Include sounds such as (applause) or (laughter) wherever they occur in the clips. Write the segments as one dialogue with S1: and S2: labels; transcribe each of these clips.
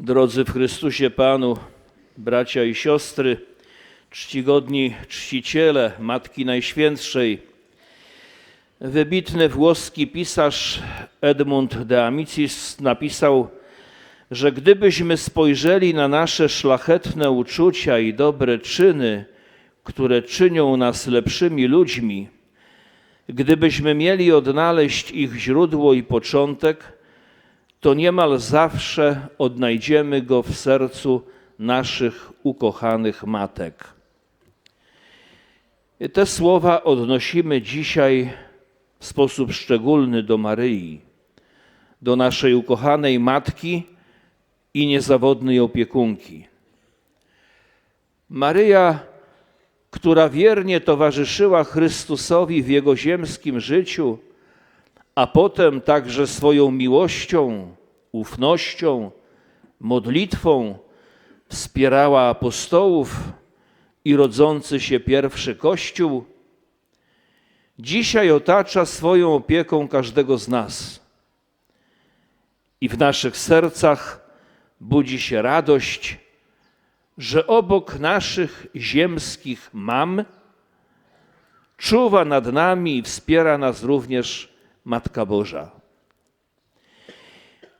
S1: Drodzy w Chrystusie Panu, bracia i siostry, czcigodni czciciele Matki Najświętszej, wybitny włoski pisarz Edmund de Amicis napisał, że gdybyśmy spojrzeli na nasze szlachetne uczucia i dobre czyny, które czynią nas lepszymi ludźmi, gdybyśmy mieli odnaleźć ich źródło i początek, to niemal zawsze odnajdziemy go w sercu naszych ukochanych matek. Te słowa odnosimy dzisiaj w sposób szczególny do Maryi, do naszej ukochanej matki i niezawodnej opiekunki. Maryja, która wiernie towarzyszyła Chrystusowi w jego ziemskim życiu, a potem także swoją miłością, ufnością, modlitwą wspierała apostołów i rodzący się pierwszy Kościół, dzisiaj otacza swoją opieką każdego z nas. I w naszych sercach budzi się radość, że obok naszych ziemskich mam czuwa nad nami i wspiera nas również Matka Boża.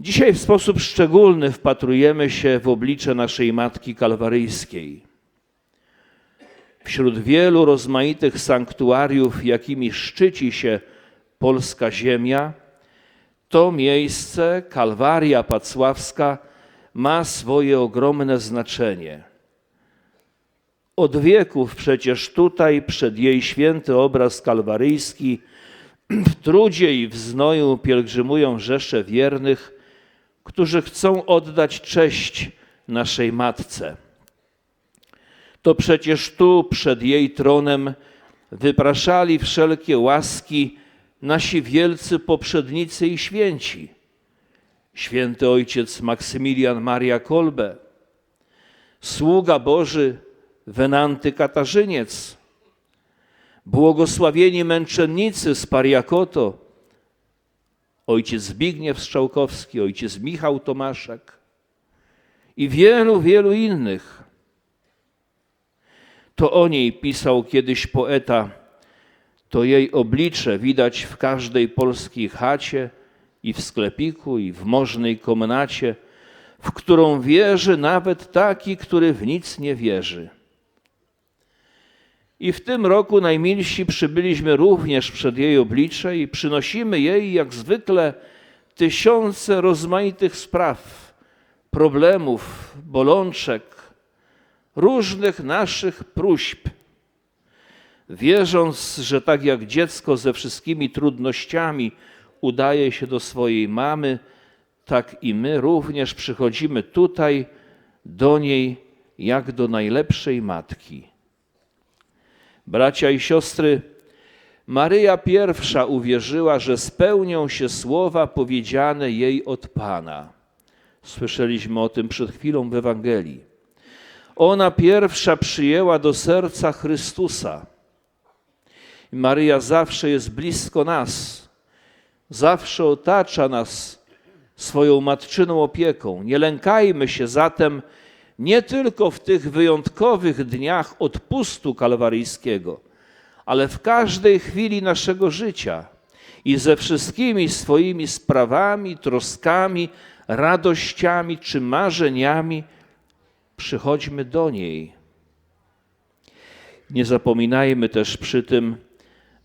S1: Dzisiaj w sposób szczególny wpatrujemy się w oblicze naszej Matki Kalwaryjskiej. Wśród wielu rozmaitych sanktuariów, jakimi szczyci się polska ziemia, to miejsce, Kalwaria Pacławska, ma swoje ogromne znaczenie. Od wieków przecież tutaj przed jej święty obraz kalwaryjski w trudzie i w znoju pielgrzymują rzesze wiernych, którzy chcą oddać cześć naszej Matce. To przecież tu przed jej tronem wypraszali wszelkie łaski nasi wielcy poprzednicy i święci. Święty ojciec Maksymilian Maria Kolbe, sługa Boży Wenanty Katarzyniec, błogosławieni męczennicy z Pariakoto, ojciec Zbigniew Strzałkowski, ojciec Michał Tomaszek i wielu, wielu innych. To o niej pisał kiedyś poeta, to jej oblicze widać w każdej polskiej chacie i w sklepiku, i w możnej komnacie, w którą wierzy nawet taki, który w nic nie wierzy. I w tym roku najmilsi przybyliśmy również przed jej oblicze i przynosimy jej jak zwykle tysiące rozmaitych spraw, problemów, bolączek, różnych naszych próśb. Wierząc, że tak jak dziecko ze wszystkimi trudnościami udaje się do swojej mamy, tak i my również przychodzimy tutaj do niej jak do najlepszej matki. Bracia i siostry, Maryja pierwsza uwierzyła, że spełnią się słowa powiedziane jej od Pana. Słyszeliśmy o tym przed chwilą w Ewangelii. Ona pierwsza przyjęła do serca Chrystusa. Maryja zawsze jest blisko nas, zawsze otacza nas swoją matczyną opieką. Nie lękajmy się zatem, nie tylko w tych wyjątkowych dniach odpustu kalwaryjskiego, ale w każdej chwili naszego życia i ze wszystkimi swoimi sprawami, troskami, radościami czy marzeniami przychodźmy do niej. Nie zapominajmy też przy tym,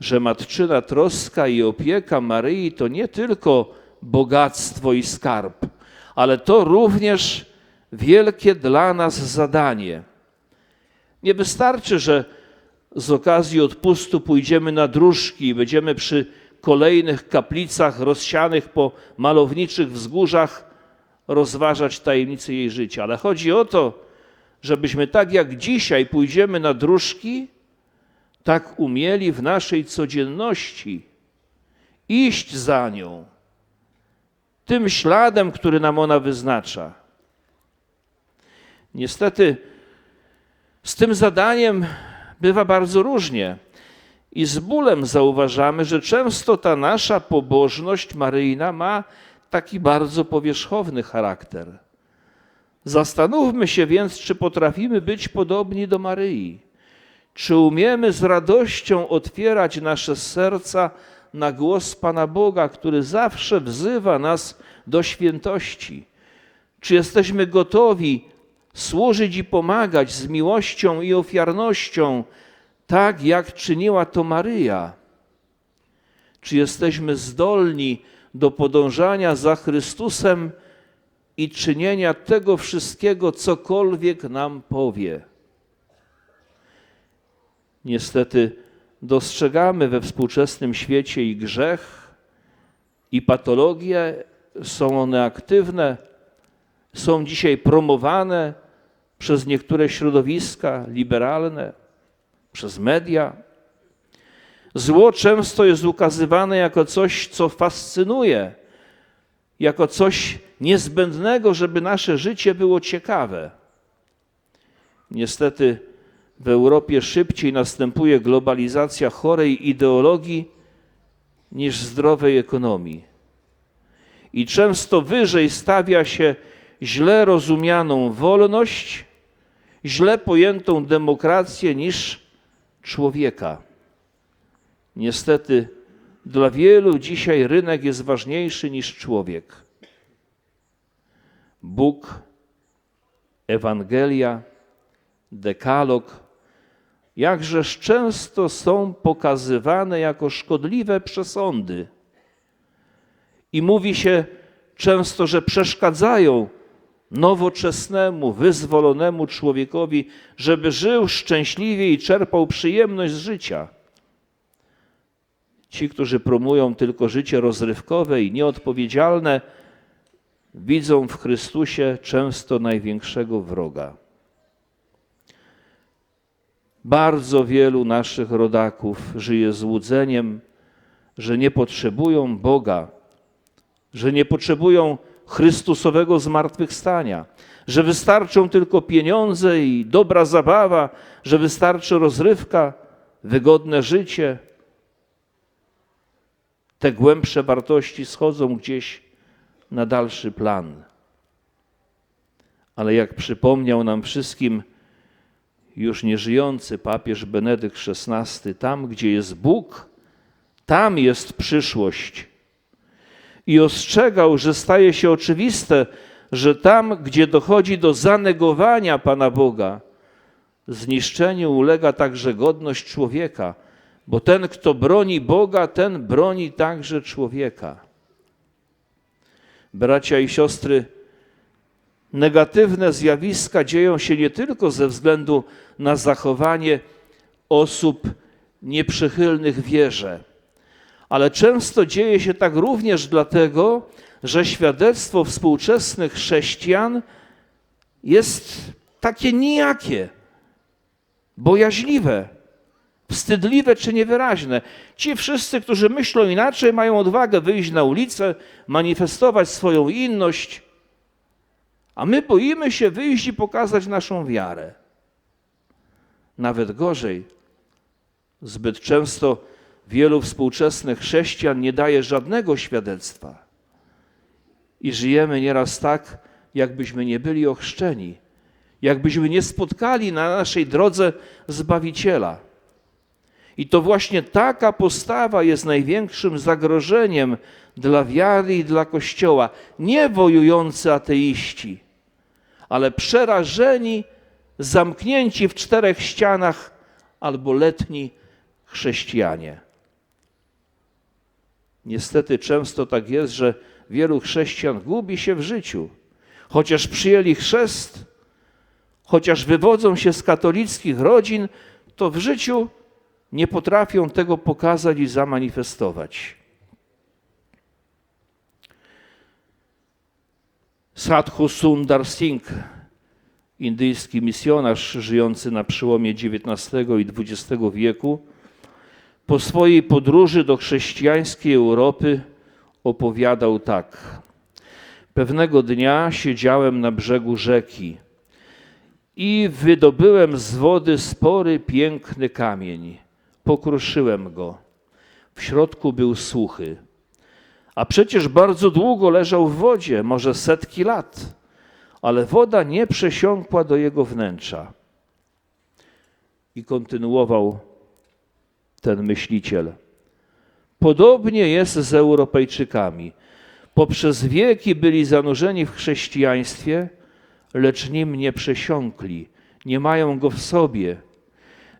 S1: że matczyna troska i opieka Maryi to nie tylko bogactwo i skarb, ale to również wielkie dla nas zadanie. Nie wystarczy, że z okazji odpustu pójdziemy na dróżki i będziemy przy kolejnych kaplicach rozsianych po malowniczych wzgórzach rozważać tajemnice jej życia. Ale chodzi o to, żebyśmy tak jak dzisiaj pójdziemy na dróżki, tak umieli w naszej codzienności iść za nią, tym śladem, który nam ona wyznacza. Niestety z tym zadaniem bywa bardzo różnie. I z bólem zauważamy, że często ta nasza pobożność maryjna ma taki bardzo powierzchowny charakter. Zastanówmy się więc, czy potrafimy być podobni do Maryi. Czy umiemy z radością otwierać nasze serca na głos Pana Boga, który zawsze wzywa nas do świętości? Czy jesteśmy gotowi służyć i pomagać z miłością i ofiarnością, tak jak czyniła to Maryja? Czy jesteśmy zdolni do podążania za Chrystusem i czynienia tego wszystkiego, cokolwiek nam powie? Niestety dostrzegamy we współczesnym świecie i grzech, i patologie, są one aktywne, są dzisiaj promowane przez niektóre środowiska liberalne, przez media. Zło często jest ukazywane jako coś, co fascynuje, jako coś niezbędnego, żeby nasze życie było ciekawe. Niestety w Europie szybciej następuje globalizacja chorej ideologii niż zdrowej ekonomii. I często wyżej stawia się źle rozumianą wolność, źle pojętą demokrację niż człowieka. Niestety dla wielu dzisiaj rynek jest ważniejszy niż człowiek. Bóg, Ewangelia, Dekalog, jakżeż często są pokazywane jako szkodliwe przesądy. I mówi się często, że przeszkadzają nowoczesnemu, wyzwolonemu człowiekowi, żeby żył szczęśliwie i czerpał przyjemność z życia. Ci, którzy promują tylko życie rozrywkowe i nieodpowiedzialne, widzą w Chrystusie często największego wroga. Bardzo wielu naszych rodaków żyje złudzeniem, że nie potrzebują Boga, że nie potrzebują Chrystusowego zmartwychwstania, że wystarczą tylko pieniądze i dobra zabawa, że wystarczy rozrywka, wygodne życie. Te głębsze wartości schodzą gdzieś na dalszy plan. Ale jak przypomniał nam wszystkim już nieżyjący papież Benedykt XVI, tam gdzie jest Bóg, tam jest przyszłość i ostrzegał, że staje się oczywiste, że tam, gdzie dochodzi do zanegowania Pana Boga, zniszczeniu ulega także godność człowieka, bo ten, kto broni Boga, ten broni także człowieka. Bracia i siostry, negatywne zjawiska dzieją się nie tylko ze względu na zachowanie osób nieprzychylnych wierze ale często dzieje się tak również dlatego, że świadectwo współczesnych chrześcijan jest takie nijakie, bojaźliwe, wstydliwe czy niewyraźne. Ci wszyscy, którzy myślą inaczej, mają odwagę wyjść na ulicę, manifestować swoją inność, a my boimy się wyjść i pokazać naszą wiarę. Nawet gorzej, zbyt często Wielu współczesnych chrześcijan nie daje żadnego świadectwa. I żyjemy nieraz tak, jakbyśmy nie byli ochrzczeni, jakbyśmy nie spotkali na naszej drodze Zbawiciela. I to właśnie taka postawa jest największym zagrożeniem dla wiary i dla Kościoła. Nie wojujący ateiści, ale przerażeni, zamknięci w czterech ścianach albo letni chrześcijanie. Niestety często tak jest, że wielu chrześcijan gubi się w życiu. Chociaż przyjęli chrzest, chociaż wywodzą się z katolickich rodzin, to w życiu nie potrafią tego pokazać i zamanifestować. Sadhu Sundar Singh, indyjski misjonarz żyjący na przełomie XIX i XX wieku, po swojej podróży do chrześcijańskiej Europy opowiadał tak. Pewnego dnia siedziałem na brzegu rzeki i wydobyłem z wody spory, piękny kamień. Pokruszyłem go. W środku był suchy. A przecież bardzo długo leżał w wodzie, może setki lat. ale woda nie przesiąkła do jego wnętrza. I kontynuował ten myśliciel. Podobnie jest z Europejczykami. Poprzez wieki byli zanurzeni w chrześcijaństwie, lecz nim nie przesiąkli, nie mają go w sobie.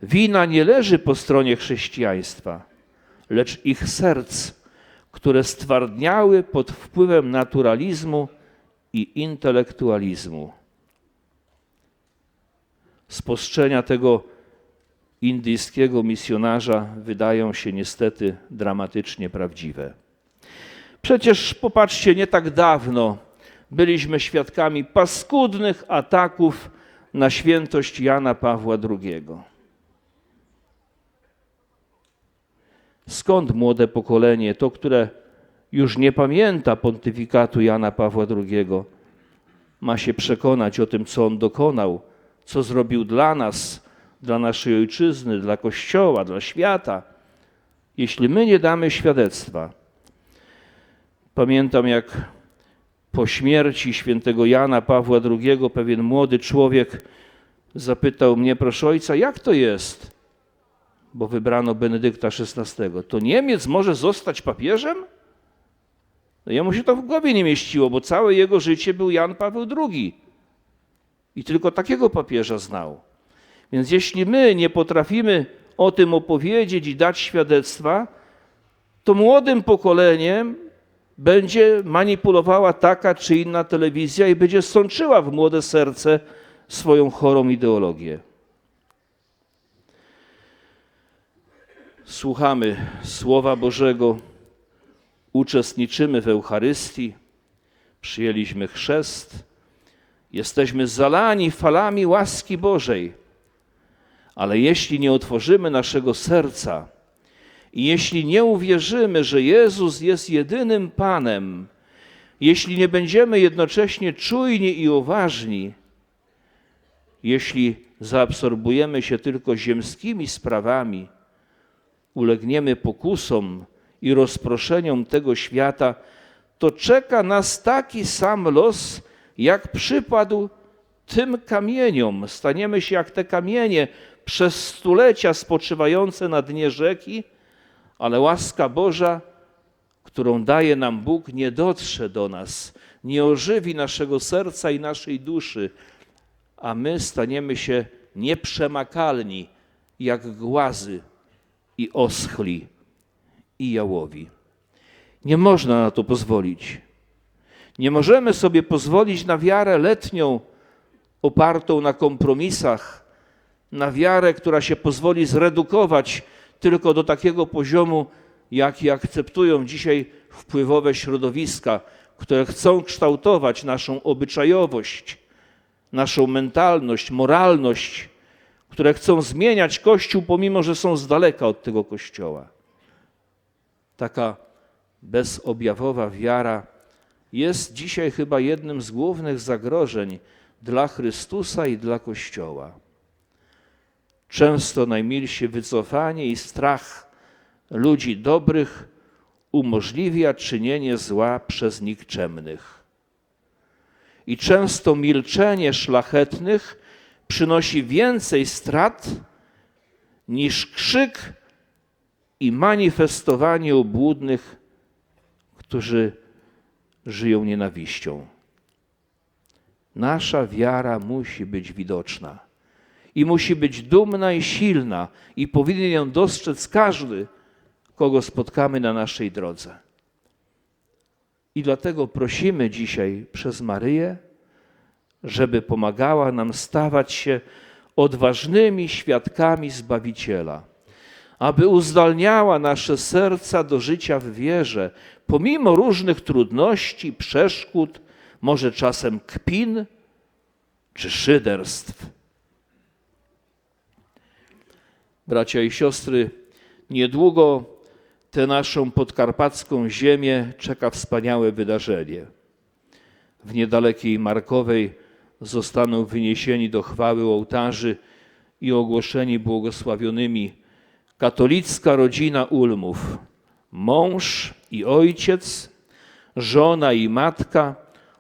S1: Wina nie leży po stronie chrześcijaństwa, lecz ich serc, które stwardniały pod wpływem naturalizmu i intelektualizmu. Spostrzenia tego indyjskiego misjonarza wydają się niestety dramatycznie prawdziwe. Przecież popatrzcie, nie tak dawno byliśmy świadkami paskudnych ataków na świętość Jana Pawła II. Skąd młode pokolenie, to które już nie pamięta pontyfikatu Jana Pawła II, ma się przekonać o tym, co on dokonał, co zrobił dla nas, dla naszej ojczyzny, dla Kościoła, dla świata, jeśli my nie damy świadectwa. Pamiętam, jak po śmierci świętego Jana Pawła II pewien młody człowiek zapytał mnie, proszę ojca, jak to jest, bo wybrano Benedykta XVI. To Niemiec może zostać papieżem? No jemu się to w głowie nie mieściło, bo całe jego życie był Jan Paweł II. I tylko takiego papieża znał. Więc jeśli my nie potrafimy o tym opowiedzieć i dać świadectwa, to młodym pokoleniem będzie manipulowała taka czy inna telewizja i będzie sączyła w młode serce swoją chorą ideologię. Słuchamy Słowa Bożego, uczestniczymy w Eucharystii, przyjęliśmy chrzest, jesteśmy zalani falami łaski Bożej. Ale jeśli nie otworzymy naszego serca i jeśli nie uwierzymy, że Jezus jest jedynym Panem, jeśli nie będziemy jednocześnie czujni i uważni, jeśli zaabsorbujemy się tylko ziemskimi sprawami, ulegniemy pokusom i rozproszeniom tego świata, to czeka nas taki sam los, jak przypadł tym kamieniom. Staniemy się jak te kamienie przez stulecia spoczywające na dnie rzeki, ale łaska Boża, którą daje nam Bóg, nie dotrze do nas, nie ożywi naszego serca i naszej duszy, a my staniemy się nieprzemakalni, jak głazy i oschli i jałowi. Nie można na to pozwolić. Nie możemy sobie pozwolić na wiarę letnią, opartą na kompromisach, na wiarę, która się pozwoli zredukować tylko do takiego poziomu, jaki akceptują dzisiaj wpływowe środowiska, które chcą kształtować naszą obyczajowość, naszą mentalność, moralność, które chcą zmieniać Kościół, pomimo że są z daleka od tego Kościoła. Taka bezobjawowa wiara jest dzisiaj chyba jednym z głównych zagrożeń dla Chrystusa i dla Kościoła. Często najmilsi wycofanie i strach ludzi dobrych umożliwia czynienie zła przez nikczemnych. I często milczenie szlachetnych przynosi więcej strat niż krzyk i manifestowanie obłudnych, którzy żyją nienawiścią. Nasza wiara musi być widoczna i musi być dumna i silna, i powinien ją dostrzec każdy, kogo spotkamy na naszej drodze. I dlatego prosimy dzisiaj przez Maryję, żeby pomagała nam stawać się odważnymi świadkami Zbawiciela, aby uzdalniała nasze serca do życia w wierze, pomimo różnych trudności, przeszkód, może czasem kpin czy szyderstw. Bracia i siostry, niedługo tę naszą podkarpacką ziemię czeka wspaniałe wydarzenie. W niedalekiej Markowej zostaną wyniesieni do chwały ołtarzy i ogłoszeni błogosławionymi katolicka rodzina Ulmów, mąż i ojciec, żona i matka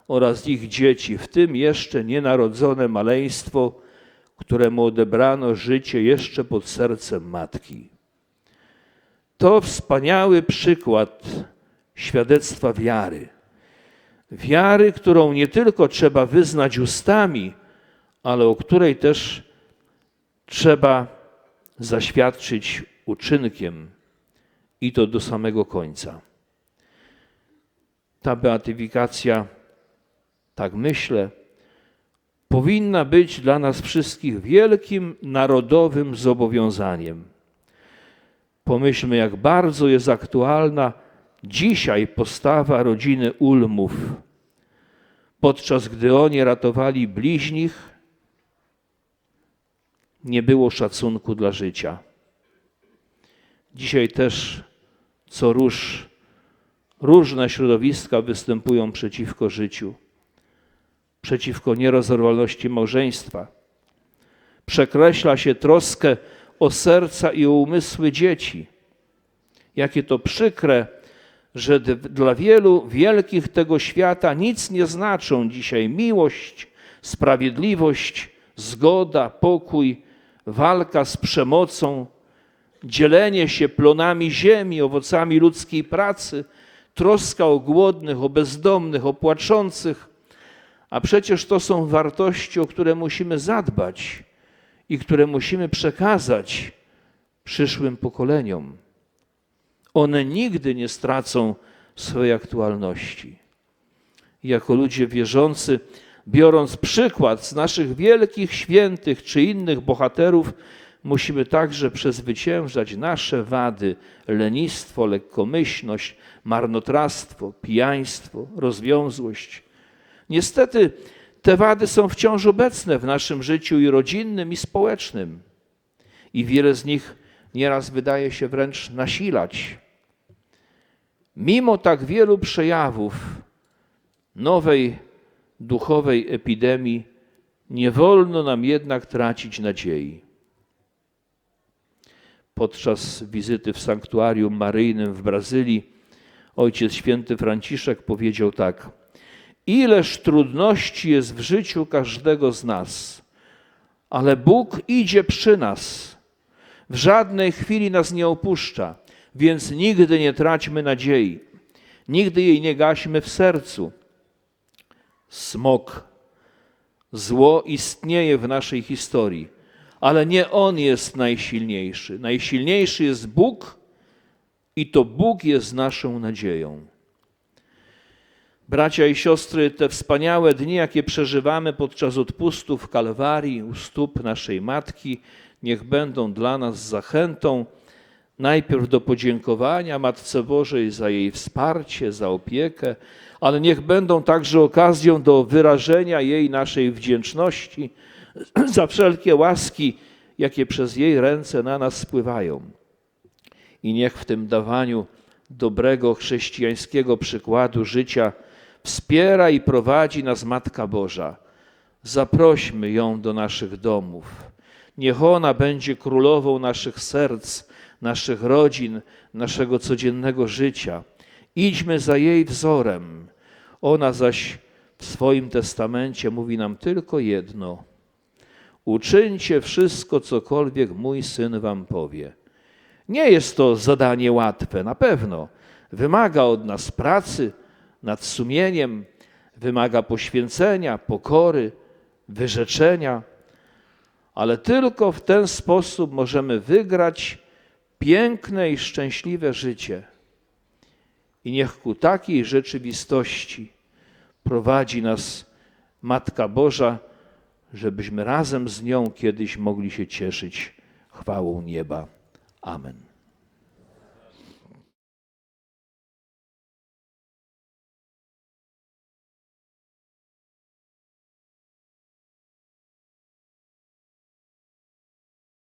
S1: oraz ich dzieci, w tym jeszcze nienarodzone maleństwo, któremu odebrano życie jeszcze pod sercem matki. To wspaniały przykład świadectwa wiary. Wiary, którą nie tylko trzeba wyznać ustami, ale o której też trzeba zaświadczyć uczynkiem i to do samego końca. Ta beatyfikacja, tak myślę, powinna być dla nas wszystkich wielkim narodowym zobowiązaniem. Pomyślmy, jak bardzo jest aktualna dzisiaj postawa rodziny Ulmów, podczas gdy oni ratowali bliźnich, nie było szacunku dla życia. Dzisiaj też co róż różne środowiska występują przeciwko życiu, przeciwko nierozerwalności małżeństwa. Przekreśla się troskę o serca i o umysły dzieci. Jakie to przykre, że dla wielu wielkich tego świata nic nie znaczą dzisiaj miłość, sprawiedliwość, zgoda, pokój, walka z przemocą, dzielenie się plonami ziemi, owocami ludzkiej pracy, troska o głodnych, o bezdomnych, o płaczących. A przecież to są wartości, o które musimy zadbać i które musimy przekazać przyszłym pokoleniom. One nigdy nie stracą swojej aktualności. Jako ludzie wierzący, biorąc przykład z naszych wielkich świętych czy innych bohaterów, musimy także przezwyciężać nasze wady, lenistwo, lekkomyślność, marnotrawstwo, pijaństwo, rozwiązłość. Niestety te wady są wciąż obecne w naszym życiu i rodzinnym, i społecznym. I wiele z nich nieraz wydaje się wręcz nasilać. Mimo tak wielu przejawów nowej duchowej epidemii, nie wolno nam jednak tracić nadziei podczas wizyty w sanktuarium maryjnym w Brazylii, ojciec święty Franciszek powiedział tak: Ileż trudności jest w życiu każdego z nas, ale Bóg idzie przy nas. W żadnej chwili nas nie opuszcza, więc nigdy nie traćmy nadziei, nigdy jej nie gaśmy w sercu. Smok, zło istnieje w naszej historii ale nie On jest najsilniejszy. Najsilniejszy jest Bóg i to Bóg jest naszą nadzieją. Bracia i siostry, te wspaniałe dni, jakie przeżywamy podczas odpustu w Kalwarii u stóp naszej Matki, niech będą dla nas zachętą najpierw do podziękowania Matce Bożej za jej wsparcie, za opiekę, ale niech będą także okazją do wyrażenia jej naszej wdzięczności (clears throat) za wszelkie łaski, jakie przez jej ręce na nas spływają. I niech w tym dawaniu dobrego chrześcijańskiego przykładu życia wspiera i prowadzi nas Matka Boża. Zaprośmy ją do naszych domów. Niech ona będzie królową naszych serc, naszych rodzin, naszego codziennego życia. Idźmy za jej wzorem. Ona zaś w swoim testamencie mówi nam tylko jedno: Uczyńcie wszystko, cokolwiek mój syn wam powie. Nie jest to zadanie łatwe, na pewno. Wymaga od nas pracy nad sumieniem, wymaga poświęcenia, pokory, wyrzeczenia, ale tylko w ten sposób możemy wygrać piękne i szczęśliwe życie. I niech ku takiej rzeczywistości prowadzi nas Matka Boża, żebyśmy razem z nią kiedyś mogli się cieszyć chwałą nieba. Amen.